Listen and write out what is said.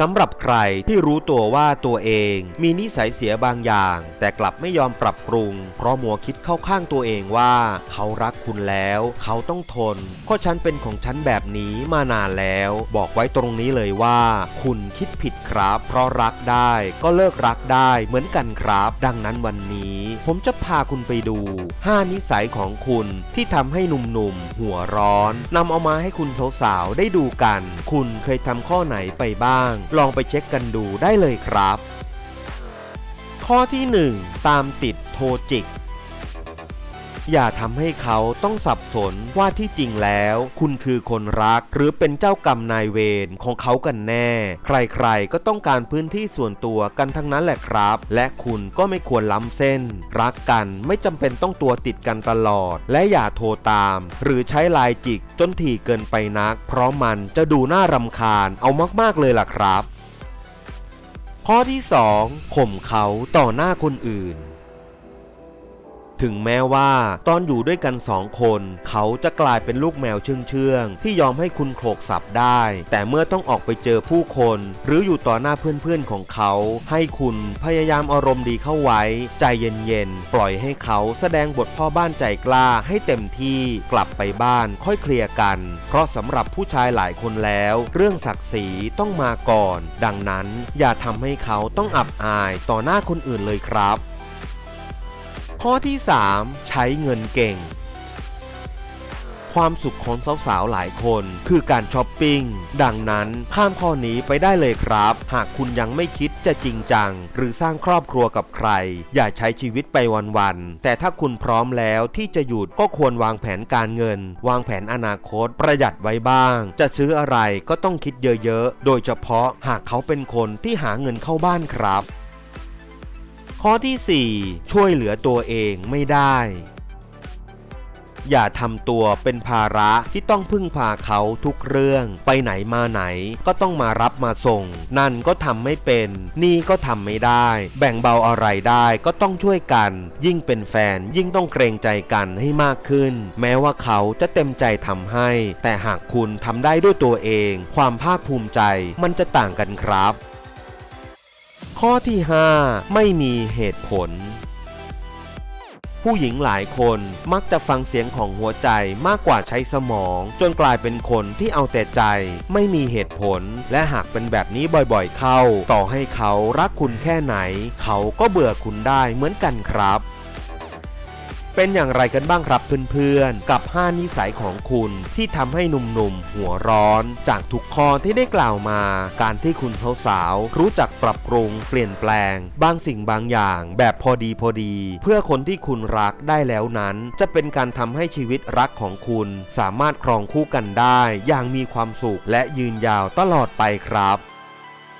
สำหรับใครที่รู้ตัวว่าตัวเองมีนิสัยเสียบางอย่าง แต่กลับไม่ยอมปรับปรุง เพราะมัวคิดเข้าข้างตัวเองว่า เขารักคุณแล้ว เขาต้องทนเพราะฉันเป็นของฉันแบบนี้มานานแล้ว บอกไว้ตรงนี้เลยว่า คุณคิดผิดครับ เพราะรักได้ก็เลิกรักได้เหมือนกันครับ ดังนั้นวันนี้ ผมจะพาคุณไปดู 5 นิสัยของคุณที่ทำให้หนุ่มๆ หัวร้อนนำเอามาให้คุณสาวๆ ได้ดูกัน คุณเคยทำข้อไหนไปบ้าง ลองไปเช็คกันดูได้เลยครับ ข้อที่ 1 ตามติดโทจิก อย่าทำให้เขาต้องสับสนว่าที่จริงแล้ว คุณคือคนรักหรือเป็นเจ้ากรรมนายเวรของเขากันแน่ ใครๆก็ต้องการพื้นที่ส่วนตัวกันทั้งนั้นแหละครับ และคุณก็ไม่ควรล้ำเส้น รักกันไม่จำเป็นต้องตัวติดกันตลอด และอย่าโทรตาม หรือใช้ไลายจิกจนถี่เกินไปนัก เพราะมันจะดูน่ารำคาญเอามากๆเลยล่ะครับ ข้อที่ 2 ข่มเขาต่อหน้าคนอื่น ถึงแม้ว่าตอนอยู่ด้วยกันสองคน เขาจะกลายเป็นลูกแมวเชื่องเชื่องๆที่ยอมให้คุณโขกสับได้ แต่เมื่อต้องออกไปเจอผู้คน หรืออยู่ต่อหน้าเพื่อนๆของเขา ให้คุณพยายามอารมณ์ดีเข้าไว้ ใจเย็นๆ ปล่อยให้เขาแสดงบทพ่อบ้านใจกล้าให้เต็มที่กลับไปบ้านค่อยเคลียร์กัน เพราะสำหรับผู้ชายหลายคนแล้ว เรื่องศักดิ์ศรีต้องมาก่อน ดังนั้นอย่าทำให้เขาต้องอับอายต่อหน้าคนอื่นเลยครับ ข้อที่ 3 ใช้เงินเก่ง ความสุขของสาวๆ หลายคนคือการช้อปปิ้ง ดังนั้นข้ามข้อนี้ไปได้เลยครับ หากคุณยังไม่คิดจะจริงจัง หรือสร้างครอบครัวกับใคร อย่าใช้ชีวิตไปวันๆ แต่ถ้าคุณพร้อมแล้วที่จะหยุดก็ควรวางแผนการเงิน วางแผนอนาคตประหยัดไว้บ้าง จะซื้ออะไรก็ต้องคิดเยอะๆ โดยเฉพาะหากเขาเป็นคนที่หาเงินเข้าบ้านครับ ข้อที่ 4 ช่วยเหลือตัวเองไม่ได้ อย่าทำตัวเป็นภาระที่ต้องพึ่งพาเขาทุกเรื่อง ไปไหนมาไหนก็ต้องมารับมาส่ง นั่นก็ทำไม่เป็น นี่ก็ทำไม่ได้ แบ่งเบาอะไรได้ก็ต้องช่วยกัน ยิ่งเป็นแฟนยิ่งต้องเกรงใจกันให้มากขึ้น แม้ว่าเขาจะเต็มใจทำให้ แต่หากคุณทำได้ด้วยตัวเอง ความภาคภูมิใจมันจะต่างกันครับ ข้อที่ 5 ไม่มีเหตุผล ผู้หญิงหลายคนมักจะฟังเสียงของหัวใจมากกว่าใช้สมอง จนกลายเป็นคนที่เอาแต่ใจ ไม่มีเหตุผล และหากเป็นแบบนี้บ่อยๆเข้า ต่อให้เขารักคุณแค่ไหน เขาก็เบื่อคุณได้เหมือนกันครับ เป็นอย่างไรกันบ้างครับเพื่อนๆ กับ 5 นิสัยของคุณที่ทำให้หนุ่มๆ หัวร้อน จากทุกข้อที่ได้กล่าวมา การที่คุณสาวๆรู้จักปรับปรุง เปลี่ยนแปลง บางสิ่งบางอย่าง แบบพอดีพอดี เพื่อคนที่คุณรักได้แล้วนั้น จะเป็นการทำให้ชีวิตรักของคุณ สามารถครองคู่กันได้ อย่างมีความสุขและยืนยาวตลอดไปครับ